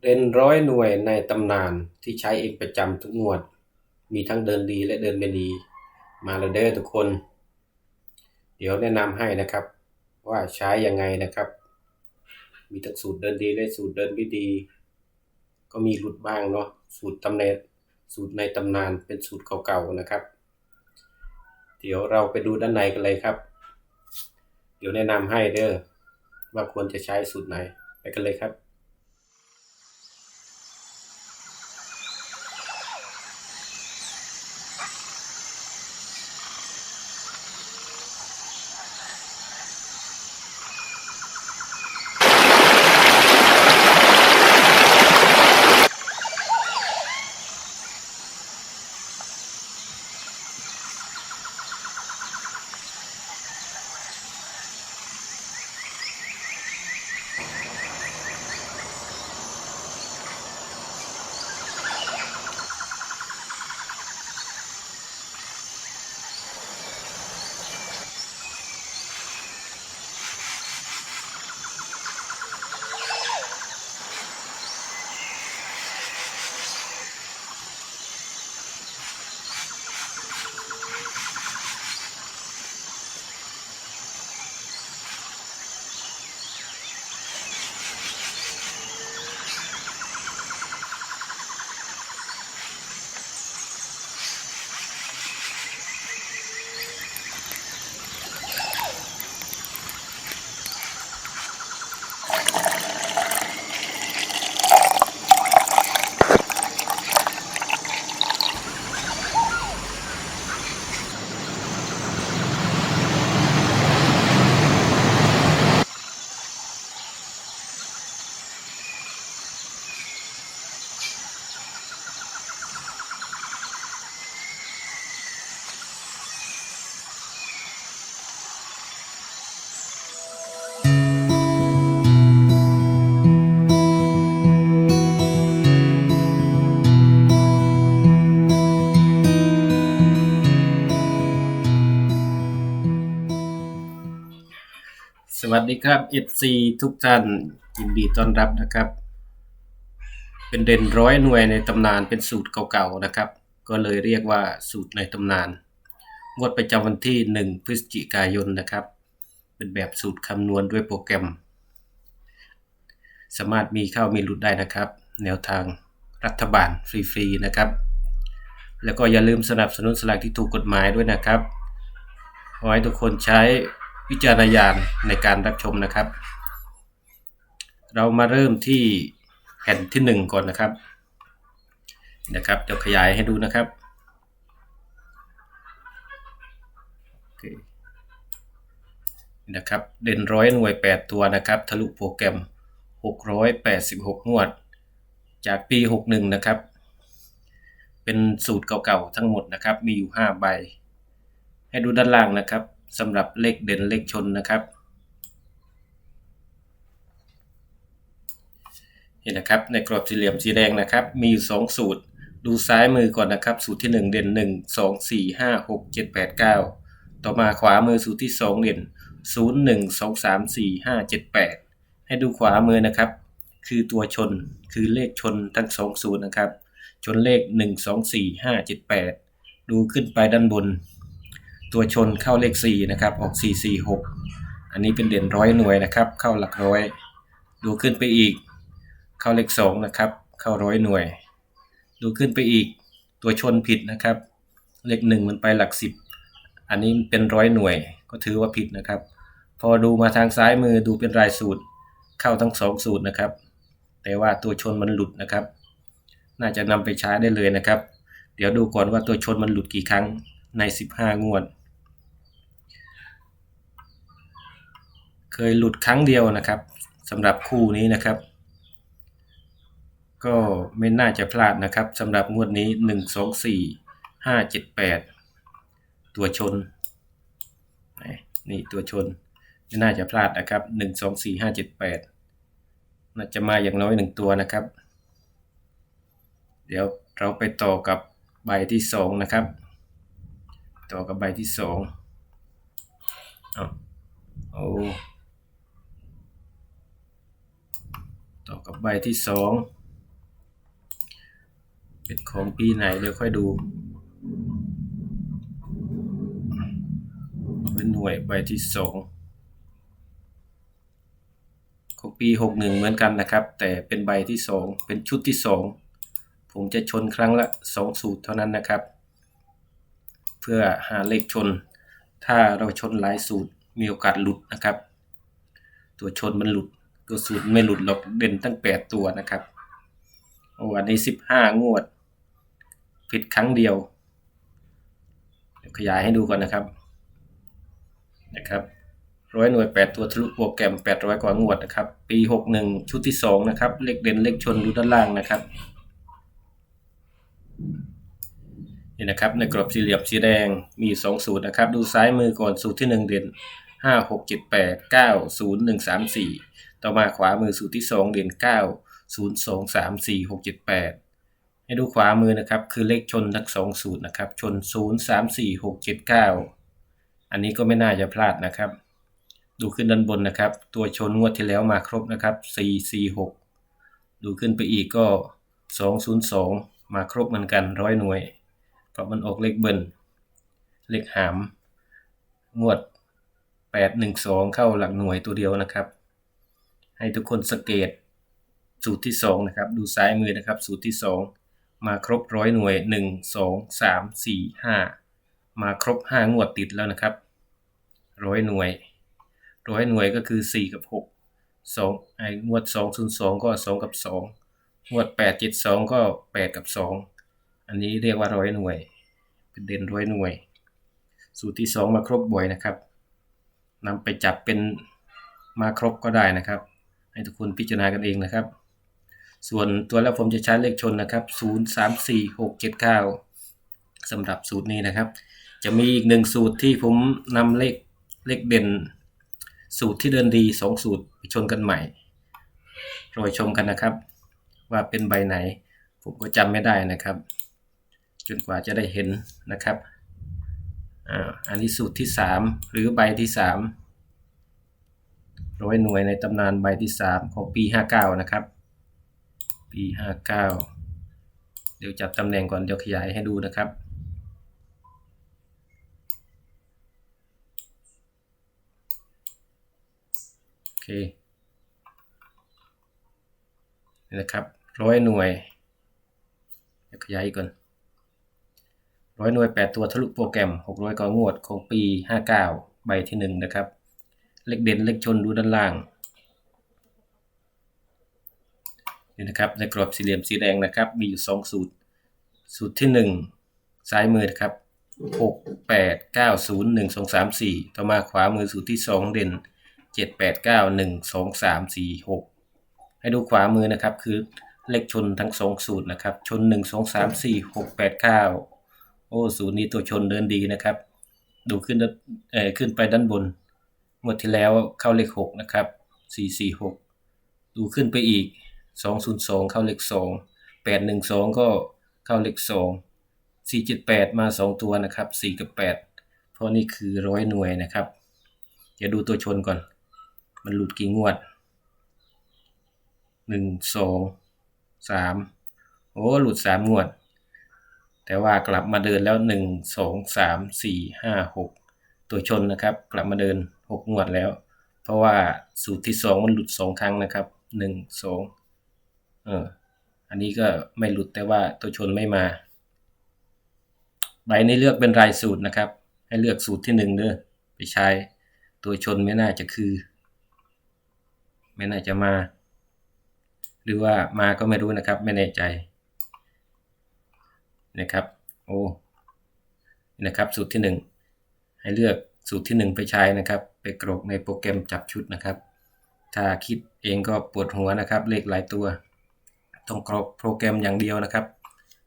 เด่นร้อยหน่วยในตำนานที่ใช้เองประจำทุกงวด มีทั้งเดินดีและเดินไม่ดี มาแล้วเด้อทุกคน เดี๋ยวแนะนำให้นะครับ ว่าใช้ยังไงนะครับ มีทั้งสูตรเดินดีและสูตรเดินไม่ดี ก็มีหลุดบ้างเนาะสูตรตำแหน่งสูตรในตำนานเป็นสูตรเก่าๆนะครับ เดี๋ยวเราไปดูด้านในกันเลยครับ เดี๋ยวแนะนำให้เด้อว่าควรจะใช้สูตรไหนไปกันเลยครับ วัสดีครับ FC ทุกท่านยินดีต้อนรับนะครับ เป็นเด่นร้อยหน่วยในตำนานเป็นสูตรเก่าๆนะครับ ก็เลยเรียกว่าสูตรในตำนานงวดประจำวันที่ 1 พฤศจิกายนนะครับ เป็นแบบสูตรคำนวณด้วยโปรแกรม สามารถมีเข้ามีหลุดได้นะครับ แนวทางรัฐบาลฟรีๆนะครับ แล้วก็อย่าลืมสนับสนุนสลากที่ถูกกฎหมายด้วยนะครับขอให้ทุกคนใช้ วิจารณญาณในการรับชมนะครับ เรามาเริ่มที่แผ่นที่หนึ่งก่อนนะครับนะครับเดี๋ยวขยายให้ดูนะครับนะครับเด่นร้อยหน่วย 8 ตัวนะครับทะลุโปรแกรม 686งวด จากปี 61 นะครับ เป็นสูตรเก่าๆทั้งหมดนะครับ มีอยู่ 5 ใบ ให้ดูด้านล่างนะครับ สำหรับเลขเด่นเลขชนนะครับเห็นนะครับในกรอบสี่เหลี่ยมสีแดงนะครับ มีอยู่ 2 สูตร ดูซ้ายมือก่อนนะครับ สูตรที่ 1 เด่น 1 2 4 5 6 7 8 9 ต่อมาขวามือสูตรที่ 2 เด่น 0 1 2 3 4 5 7 8 ให้ดูขวามือนะครับ คือตัวชนคือเลขชนทั้ง 2 สูตรนะครับ ชนเลข 1 2 4 5 7 8 ดูขึ้นไปด้านบน ตัวชนเข้าเลข 4 นะครับ ออก 4 4 6 อันนี้เป็นเด่นร้อยหน่วยนะครับ เข้าหลักร้อย ดูขึ้นไปอีก เข้าเลข 2 นะครับ เข้าร้อยหน่วย ดูขึ้นไปอีก ตัวชนผิดนะครับ เลข 1 มันไปหลัก 10 อันนี้เป็นร้อยหน่วย ก็ถือว่าผิดนะครับ พอดูมาทางซ้ายมือดูเป็นรายสูตร เข้าทั้ง 2 สูตรนะครับ แต่ว่าตัวชนมันหลุดนะครับ น่าจะนำไปใช้ได้เลยนะครับ เดี๋ยวดูก่อนว่าตัวชนมันหลุดกี่ครั้งใน 15 งวด เคยหลุดครั้งเดียวนะครับสำหรับคู่นี้นะครับ ก็ไม่น่าจะพลาดนะครับสำหรับงวดนี้ 1 2 4 5 7 8 ตัวชน นี่ตัวชน ไม่น่าจะพลาดนะครับ 1 2 4 5 7 8 น่าจะมาอย่างน้อย1ตัวนะครับ เดี๋ยวเราไปต่อกับใบที่2นะครับ ต่อกับใบที่2อ้าวโอ้ ต่อกับใบที่สองเป็นของปีไหนเดี๋ยวค่อยดูเป็นหน่วยใบที่สองของปีหกหนึ่งเหมือนกันนะครับ แต่เป็นใบที่สองเป็นชุดที่สองผมจะชนครั้งละสองสูตรเท่านั้นนะครับ เพื่อหาเลขชน ถ้าเราชนหลายสูตรมีโอกาสหลุดนะครับ ตัวชนมันหลุด ตัวศูตรไม่หลุดหรอกเด่นตั้งแปดตัวนะครับ โอ้อันนี้สิบห้างวด ผิดครั้งเดียวเดี๋ยว ขยายให้ดูก่อนนะครับ นะครับร้อยหน่วยแปดตัวทะลุโปรแกรมแปดร้อยกว่างวดนะครับ ปีหกหนึ่งชุดที่สองนะครับ เลขเด่นเลขชนดูด้านล่างนะครับนี่นะครับในกรอบสี่เหลี่ยมสีแดงมีสองสูตรนะครับ ดูซ้ายมือก่อนสูตรที่หนึ่งเด่นห้าหกเจ็ดแปดเก้าศูนย์หนึ่งสามสี่ ต่อมาขวามือสูตรที่สองเด่นเก้าศูนย์สองสามสี่หกเจ็ดแปดให้ดูขวามือนะครับ คือเลขชนทั้งสองสูตรนะครับ ชนศูนย์สามสี่หกเจ็ดเก้าอันนี้ก็ไม่น่าจะพลาดนะครับ ดูขึ้นด้านบนนะครับ ตัวชนงวดที่แล้วมาครบนะครับสี่สี่หกดูขึ้นไปอีกก็สองศูนย์สองมาครบเหมือนกันร้อยหน่วย เพราะมันออกเลขเบิ้ลเลขหาม งวด 812 เข้าหลักหน่วยตัวเดียวนะครับ ให้ทุกคนสเกตสูตรที่2นะครับดูซ้ายมือนะครับสูตรที่ 2 มาครบร้อยหน่วย 1 2 3 4 5 มาครบ 5 งวดติดแล้วนะครับร้อยหน่วยร้อยหน่วยก็คือ 4 กับ 6 2ไอ้งวด 202 ก็ 2 กับ 2 งวด 872 ก็ 8 กับ 2 อันนี้เรียกว่าร้อยหน่วย เป็นเด่นร้อยหน่วย สูตรที่ 2 มาครบบ่อยนะครับนำไปจับเป็นมาครบก็ได้นะครับ ให้ทุกคนพิจารณากันเองนะครับ ส่วนตัวแล้วผมจะใช้เลขชนนะครับ 0 3 4 6 7 9สำหรับสูตรนี้นะครับ จะมีอีกหนึ่งสูตรที่ผมนำเลขเลขเด่น สูตรที่เดินดี 2 สูตรไปชนกันใหม่รอยชมกันนะครับ ว่าเป็นใบไหน ผมก็จำไม่ได้นะครับ จนกว่าจะได้เห็นนะครับอันนี้สูตรที่ 3 หรือใบที่ 3 ร้อยหน่วยในตำนานใบที่ 3 ของปี 59 นะครับ ปี 59 เดี๋ยวจับตำแหน่งก่อนเดี๋ยวขยายให้ดูนะครับโอเคนี่นะครับร้อยหน่วยเดี๋ยวขยายอีกก่อนร้อยหน่วยแปดตัวทะลุโปรแกรมหกร้อยกองวดของปีห้าเก้าใบที่หนึ่งนะครับ เลขเด่นเลขชนดูด้านล่างนี่นะครับในกรอบสี่เหลี่ยมสีแดงนะครับ มีอยู่สองสูตร สูตรที่หนึ่งซ้ายมือนะครับหกแปดเก้าศูนย์หนึ่งสองสามสี่ต่อมาขวามือสูตรที่สองเด่นเจ็ดแปดเก้าหนึ่งสองสามสี่หกให้ดูขวามือนะครับคือเลขชนทั้งสองสูตรนะครับ ชนหนึ่งสองสามสี่หกแปดเก้าโอ้สูตรนี้ตัวชนเดินดีนะครับ ดูขึ้นด้านเอ่อขึ้นไปด้านบน งวดที่แล้วเข้าเลขหกนะครับสี่สี่หกดูขึ้นไปอีกสองศูนย์สองเข้าเลขสองแปดหนึ่งสองก็เข้าเลขสองสี่จ็ดแปดมาสองตัวนะครับสี่กับแปดเพราะนี่คือร้อยหน่วยนะครับเดี๋ยวดูตัวชนก่อน มันหลุดกี่งวดหนึ่งสองสามโอ้ หลุดสามงวด แต่ว่ากลับมาเดินแล้วหนึ่งสองสามสี่ห้าหกตัวชนนะครับ กลับมาเดิน หกงวดแล้ว เพราะว่าสูตรที่สองมันหลุดสองครั้งนะครับหนึ่งสองเอออันนี้ก็ไม่หลุดแต่ว่าตัวชนไม่มาใบนี้เลือกเป็นรายสูตรนะครับ ให้เลือกสูตรที่หนึ่งเด้อไปใช้ ตัวชนไม่น่าจะคือ ไม่น่าจะมา หรือว่ามาก็ไม่รู้นะครับ ไม่แน่ใจนะครับโอ้นี่นะครับสูตรที่หนึ่งให้เลือกสูตรที่หนึ่งไปใช้นะครับไปกรอกในโปรแกรมจับชุดนะครับ ถ้าคิดเองก็ปวดหัวนะครับ เลขหลายตัว ต้องกรอกโปรแกรมอย่างเดียวนะครับ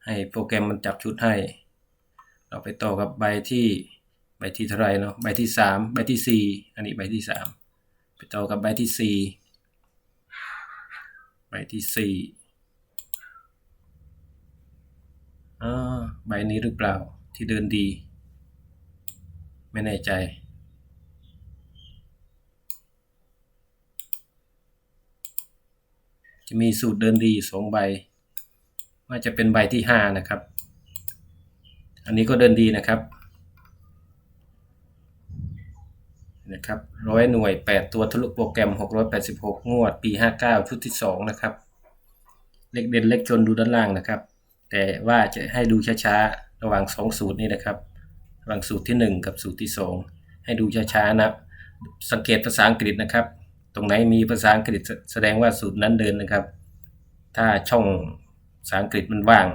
ให้โปรแกรมมันจับชุดให้ เราไปต่อกับใบที่ใบที่เท่าไรเนาะใบที่สามใบที่สี่อันนี้ใบที่สามไปต่อกับใบที่สี่ใบที่สี่อ่าใบนี้หรือเปล่าที่เดินดี ไม่แน่ใจ จะมีสูตรเดินดีสองใบ ว่าจะเป็นใบที่ห้านะครับ อันนี้ก็เดินดีนะครับนะครับร้อยหน่วย 8 ตัวทะลุโปรแกรม 686 งวด ปี 59 ชุดที่ 2 นะครับ เลขเด่นเลขชนดูด้านล่างนะครับ แต่ว่าจะให้ดูช้าๆ ระหว่าง 2 สูตรนี้นะครับ ระหว่างสูตรที่ 1 กับสูตรที่ 2 ให้ดูช้าๆนะ สังเกตภาษาอังกฤษนะครับ ตรงไหนมีภาษาอังกฤษแสดงว่าสูตรนั้นเดินนะครับ ถ้าช่องภาษาอังกฤษมันว่าง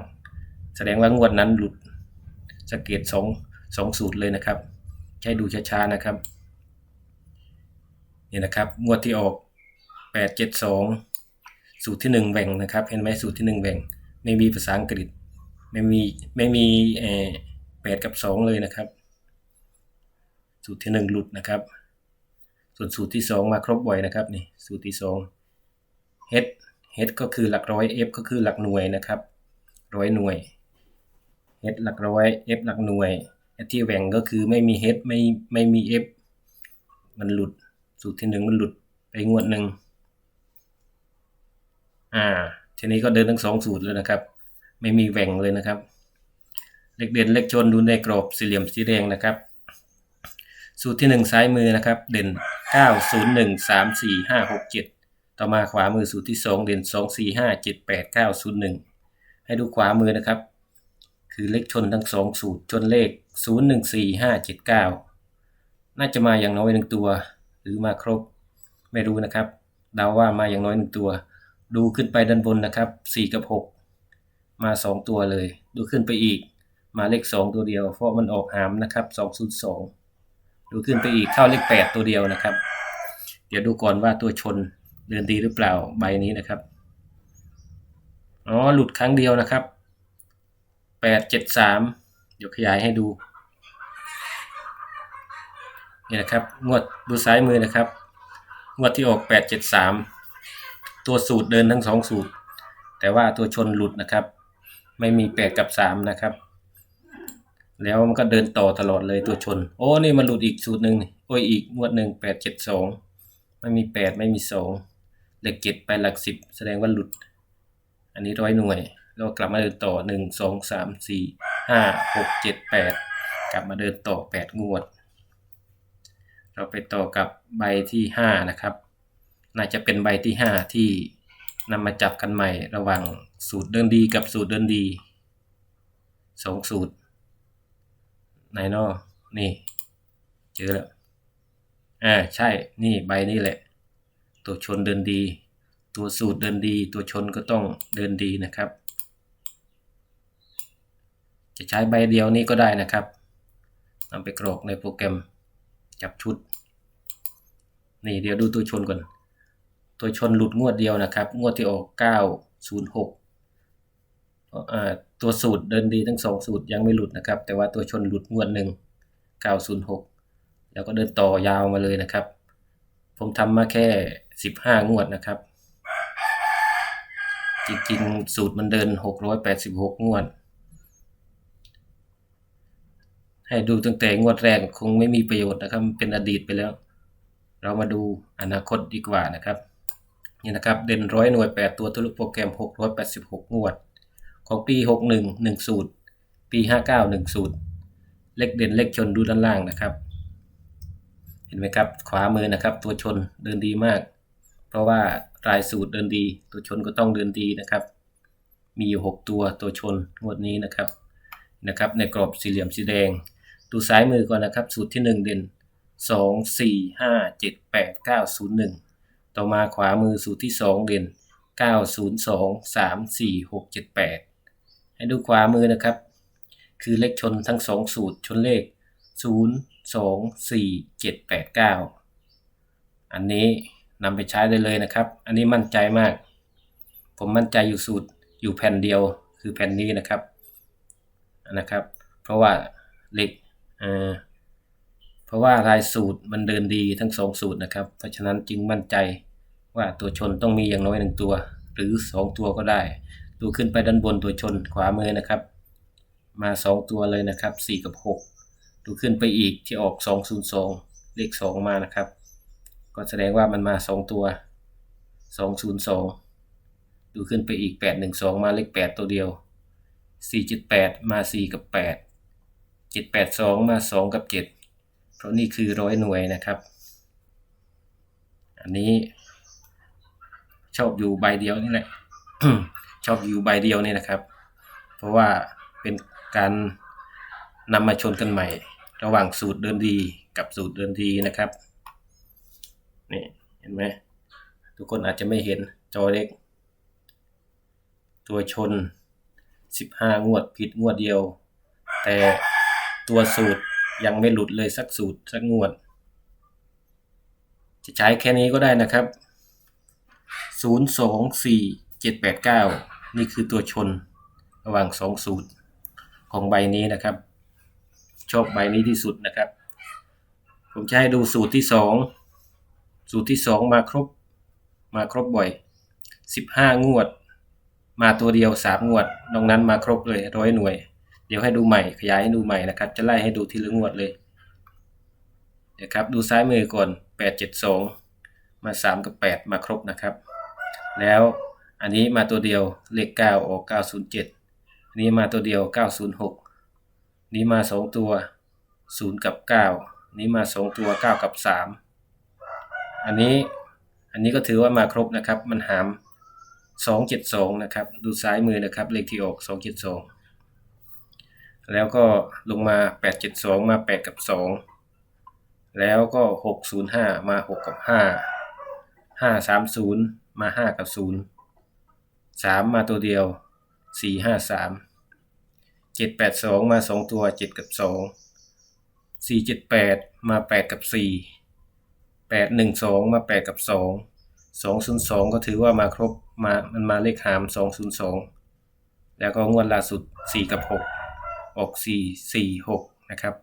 แสดงว่างวดนั้นหลุดสเกตสองสองสูตรเลยนะครับ ใช้ดูช้าๆนะครับนี่นะครับงวดที่ออก 872 สูตรที่ 1แหว่งนะครับ เห็นไหมสูตรที่ 1แหว่ง ไม่มีภาษาอังกฤษ ไม่มีไม่มีเอ่อ8กับ 2 เลยนะครับ สูตรที่ 1 หลุดนะครับ ส่วนสูตรที่ 2 มาครบบ่อยนะครับนี่สูตรที่2 h h ก็คือหลักร้อย f ก็คือหลักหน่วยนะครับร้อยหน่วย h หลักร้อย f หลักหน่วยที่แหว่งก็คือไม่มี h ไม่ไม่มี f มันหลุดสูตรที่หนึ่งมันหลุดไปงวดหนึ่งอ่าทีนี้ก็เดินทั้งสองสูตรเลยนะครับ ไม่มีแหว่งเลยนะครับ เลขเด่นเลขชนดูในกรอบสี่เหลี่ยมสีแดงนะครับ สูตรที่หนึ่งซ้ายมือนะครับ เด่นเก้าศูนย์หนึ่งสามสี่ห้าหกเจ็ดต่อมาขวามือสูตรที่สองเด่นสองสี่ห้าเจ็ดแปดเก้าศูนย์หนึ่งให้ดูขวามือนะครับ คือเลขชนทั้งสองสูตรชนเลขศูนย์หนึ่งสี่ห้าเจ็ดเก้าน่าจะมาอย่างน้อยหนึ่งตัว หรือมาครบ ไม่รู้นะครับ เดาว่ามาอย่างน้อยหนึ่งตัว ดูขึ้นไปด้านบนนะครับสี่กับหกมาสองตัวเลย ดูขึ้นไปอีก มาเลขสองตัวเดียว เพราะมันออกหามนะครับสองศูนย์สอง ดูขึ้นไปอีกเข้าเลขแปดตัวเดียวนะครับ เดี๋ยวดูก่อนว่าตัวชนเดินดีหรือเปล่าใบนี้นะครับอ๋อหลุดครั้งเดียวนะครับแปดเจ็ดสามเดี๋ยวขยายให้ดูนี่นะครับงวดดูซ้ายมือนะครับงวดที่ออกแปดเจ็ดสามตัวสูตรเดินทั้งสองสูตร แต่ว่าตัวชนหลุดนะครับ ไม่มีแปดกับสามนะครับ แล้วมันก็เดินต่อตลอดเลยตัวชน โอ้นี่มันหลุดอีกสูตรหนึ่งโอ้ยอีกงวดหนึ่งแปดเจ็ดสองไม่มีแปดไม่มีสองเลขเจ็ดไปหลักสิบแสดงว่าหลุด อันนี้ร้อยหน่วยแล้วกลับมาเดินต่อหนึ่งสองสามสี่ห้าหกเจ็ดแปดกลับมาเดินต่อแปดงวด เราไปต่อกับใบที่ห้านะครับ น่าจะเป็นใบที่ห้าที่นำมาจับกันใหม่ระหว่างสูตรเดินดีกับสูตรเดินดีสองสูตร ไหนนอนี่ เจอแล้วอ่าใช่นี่ใบนี้แหละ ตัวชนเดินดี ตัวสูตรเดินดี ตัวชนก็ต้องเดินดีนะครับ จะใช้ใบเดียวนี้ก็ได้นะครับนำไปกรอกในโปรแกรมจับชุด นี่เดี๋ยวดูตัวชนก่อน ตัวชนหลุดงวดเดียวนะครับ งวดที่ออก 906 ตัวสูตรเดินดีทั้งสองสูตรยังไม่หลุดนะครับ แต่ว่าตัวชนหลุดงวดหนึ่ง906 แล้วก็เดินต่อยาวมาเลยนะครับ ผมทำมาแค่ 15 งวดนะครับ จริงๆ สูตรมันเดิน 686 งวด ให้ดูตั้งแต่งวดแรกคงไม่มีประโยชน์นะครับเป็นอดีตไปแล้ว เรามาดูอนาคตดีกว่านะครับ นี่นะครับ เด่นร้อยหน่วย 8 ตัวทะลุโปรแกรม 686 งวด ของปี 61 1สูตรปี 59 1สูตรเลขเด่นเลขชนดูด้านล่างนะครับ เห็นไหมครับ ขวามือนะครับ ตัวชนเดินดีมาก เพราะว่ารายสูตรเดินดี ตัวชนก็ต้องเดินดีนะครับ มีอยู่ 6 ตัวตัวชนงวดนี้นะครับนะครับ ในกรอบสี่เหลี่ยมสีแดง ดูซ้ายมือก่อนนะครับ สูตรที่ 1 เด่น 2 4 5 7 8 9 0 1 ต่อมาขวามือสูตรที่ 2 เด่น 9 0 2 3 4 6 7 8 ให้ดูขวามือนะครับ คือเลขชนทั้ง 2 สูตรชนเลข 0 2 4 7 8 9 อันนี้นำไปใช้ได้เลยนะครับ อันนี้มั่นใจมาก ผมมั่นใจอยู่สูตรอยู่แผ่นเดียวคือแผ่นนี้นะครับนะครับ เพราะว่าเลขเอ่อเพราะว่ารายสูตรมันเดินดีทั้งสองสูตรนะครับ เพราะฉะนั้นจึงมั่นใจว่าตัวชนต้องมีอย่างน้อยหนึ่งตัว หรือสองตัวก็ได้ ดูขึ้นไปด้านบนตัวชนขวามือนะครับ มาสองตัวเลยนะครับสี่กับหกดูขึ้นไปอีกที่ออกสองศูนย์สองเลขสองมานะครับ ก็แสดงว่ามันมาสองตัวสองศูนย์สองดูขึ้นไปอีกแปดหนึ่งสองมาเลขแปดตัวเดียวสี่จ็ดแปดมาสี่กับแปดเจ็ดแปดสองมาสองกับเจ็ดเพราะนี่คือร้อยหน่วยนะครับ อันนี้ชอบอยู่ใบเดียวนี่แหละ ชอบอยู่ใบเดียวนี่นะครับ เพราะว่าเป็นการนำมาชนกันใหม่ ระหว่างสูตรเดินดีกับสูตรเดินดีนะครับนี่เห็นไหมทุกคนอาจจะไม่เห็นจอเล็ก ตัวชน 15 งวดผิดงวดเดียว แต่ตัวสูตรยังไม่หลุดเลยสักสูตรสักงวด จะใช้แค่นี้ก็ได้นะครับ 0 2 4 7 8 9 นี่คือตัวชนระหว่าง2สูตรของใบนี้นะครับ ชอบใบนี้ที่สุดนะครับ ผมจะให้ดูสูตรที่2สูตรที่2มาครบมาครบบ่อย15งวด มาตัวเดียว3งวดนอกนั้นมาครบเลยร้อยหน่วย เดี๋ยวให้ดูใหม่ขยายให้ดูใหม่นะครับ จะไล่ให้ดูทีละงวดเลยเดี๋ยวครับดูซ้ายมือก่อน872มา3กับ8มาครบนะครับ แล้ว อันนี้มาตัวเดียวเลข 9 ออก 907 อันนี้มาตัวเดียว 906 นี้มา 2 ตัว 0 กับ 9 นี้มา 2 ตัว 9 กับ 3 อันนี้อันนี้ก็ถือว่ามาครบนะครับ มันหาม 272 นะครับ ดูซ้ายมือนะครับ เลขที่ออก 272 แล้วก็ลงมา 872 มา 8 กับ 2 แล้วก็ 605 มา 6 กับ 5 530 มา 5 กับ 0 สามมาตัวเดียวสี่ห้าสามเจ็ดแปดสองมาสองตัวเจ็ดกับสองสี่เจ็ดแปดมาแปดกับสี่แปดหนึ่งสองมาแปดกับสองสองศูนย์สองก็ถือว่ามาครบมามันมาเลขหามสองศูนย์สองแล้วก็งวดล่าสุดสี่กับหกออกสี่สี่หกนะครับ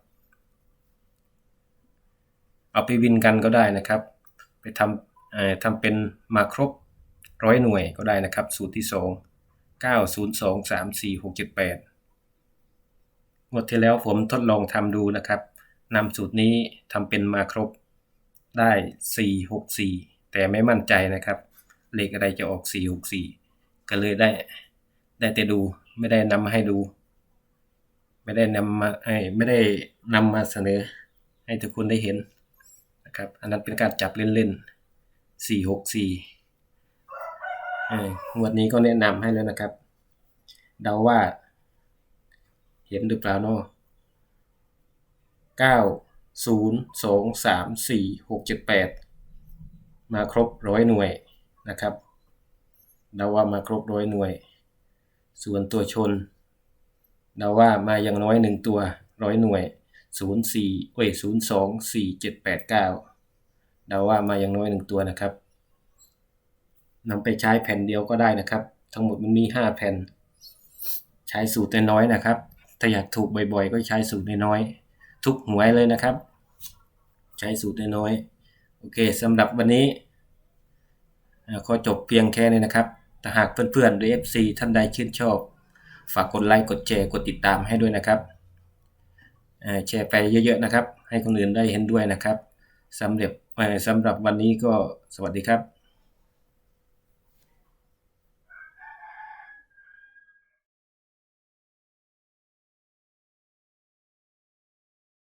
เอาไปวินกันก็ได้นะครับ ไปทำทำเป็นมาครบ ร้อยหน่วยก็ได้นะครับ สูตรที่ 2 902 34 6 7 8งวดที่แล้วผมทดลองทำดูนะครับนำสูตรนี้ทำเป็นมาครบได้ 4 6 4 แต่ไม่มั่นใจนะครับ เลขอะไรจะออก 4 6 4 ก็เลยได้ ได้แต่ดูไม่ได้นำมาให้ดู ไม่ได้นำมาไอ้ไม่ได้นำมาเสนอ ให้ทุกคนได้เห็นนะครับ อันนั้นเป็นการจับเล่นๆ4 6 4 งวดนี้ก็แนะนำให้แล้วนะครับ เดาว่า เห็นหรือเปล่าเนาะเก้าศูนย์สองสามสี่หกเจ็ดแปดมาครบร้อยหน่วยนะครับเดาว่ามาครบร้อยหน่วย ส่วนตัวชนเดาว่ามาอย่างน้อยหนึ่งตัวร้อยหน่วยศูนย์สี่เอ้ยศูนย์สองสี่เจ็ดแปดเก้าเดาว่ามาอย่างน้อยหนึ่งตัวนะครับ นำไปใช้แผ่นเดียวก็ได้นะครับ ทั้งหมดมันมีห้าแผ่น ใช้สูตรน้อยนะครับ ถ้าอยากถูกบ่อยๆ ก็ใช้สูตรน้อยๆทุกหวยเลยนะครับ ใช้สูตรน้อยโอเคสำหรับวันนี้ขอจบเพียงแค่นี้นะครับถ้าหากเพื่อนๆหรือ FC ท่านใดชื่นชอบ ฝากกดไลค์กดแชร์กดติดตามให้ด้วยนะครับแชร์ไปเยอะๆนะครับ ให้คนอื่นได้เห็นด้วยนะครับสำหรับสำหรับวันนี้ก็สวัสดีครับ